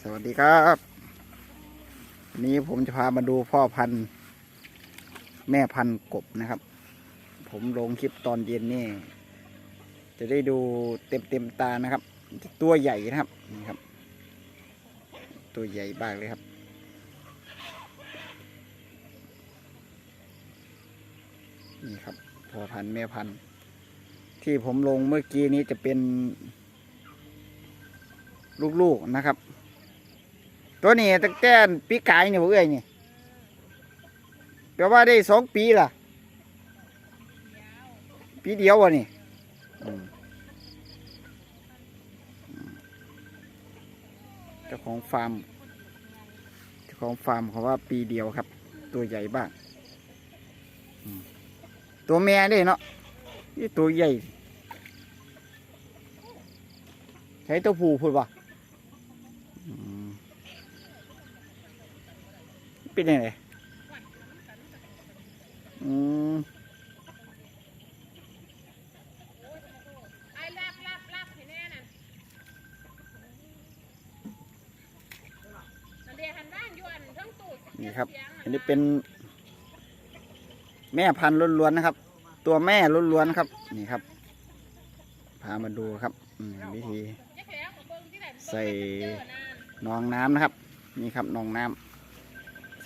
สวัสดีครับวันนี้ผมจะพามาดูพ่อพันธุ์ แม่พันธุ์กบนะครับ ผมลงคลิปตอนเย็นนี่ จะได้ดูเต็มเต็มตานะครับ ตัวใหญ่นะครับนี่ครับ ตัวใหญ่บ้ากเลยครับนี่ครับพ่อพันธุ์แม่พันธุ์ ที่ผมลงเมื่อกี้นี้จะเป็นลูกๆนะครับ ตัวนี้ตั้งแต่ปีกายเนี่ยเอ้ยนี่แปลว่าได้สองปีล่ะ ปีเดียววะนี่อืมอืมเจ้าของฟาร์มเจ้าของฟาร์มเขาว่าปีเดียวครับ ตัวใหญ่บ้างอืมตัวแม่เด้เนาะนี่ตัวใหญ่ใช้ตัวผู้พูดว่า อืม เป็นยังไงอืมไอ้ลาบลาบลาบให้แน่น่ะนั่นเดียวหันบ้านอยู่อันเทั้งตู้นี่ครับ อันนี้เป็น แม่พันธุ์ล้วนๆนะครับ ตัวแม่ล้วนๆครับ นี่ครับ พามาดูครับวิธี ใส่นะหนองน้ำนะครับ นี่ครับหนองน้ำ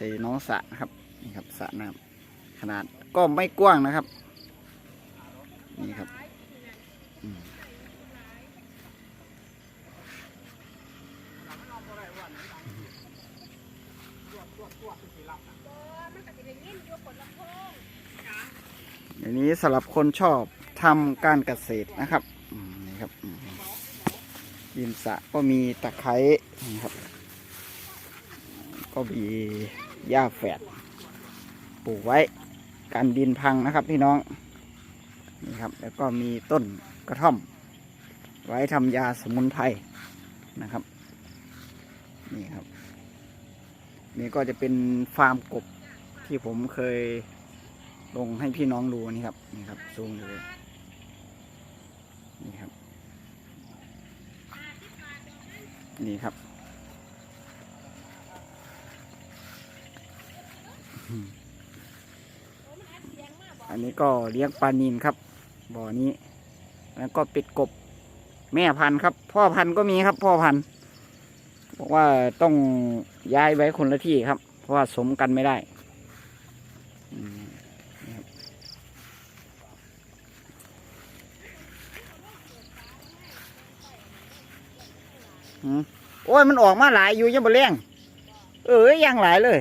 ส่น้องสะนะครับนี่ครับสระน้ำขนาดก็ไม่กว้างนะครับ นี่ครับอันก็สิได้ยินอยู่คนละโพงอันนี้สำหรับคนชอบทำการเกษตรนะครับนี่ครับอืมสะก็มีตะไคร้นี่ครับ ก็มี หญ้าแฝดปลูกไว้กันดินพังนะครับพี่น้องนี่ครับ แล้วก็มีต้นกระท่อม ไว้ทำยาสมุนไพรนะครับนี่ครับ นี่ก็จะเป็นฟาร์มกบที่ผมเคยลงให้พี่น้องดูนี่ครับนี่ครับซูมดูเลยนี่ครับ นี่ครับ อันนี้ก็เลี้ยงปลานินครับ บ่อนี้ แล้วก็เป็ดกบ แม่พันธุ์ครับ พ่อพันธุ์ก็มีครับ พ่อพันธุ์บอกว่าต้องย้ายไว้คนละที่ครับ เพราะว่าสมกันไม่ได้อืมหืมโอ้ยมันออกมาหลายอยู่ยังบ่เลี้ยงเอ้ยยังหลายเลย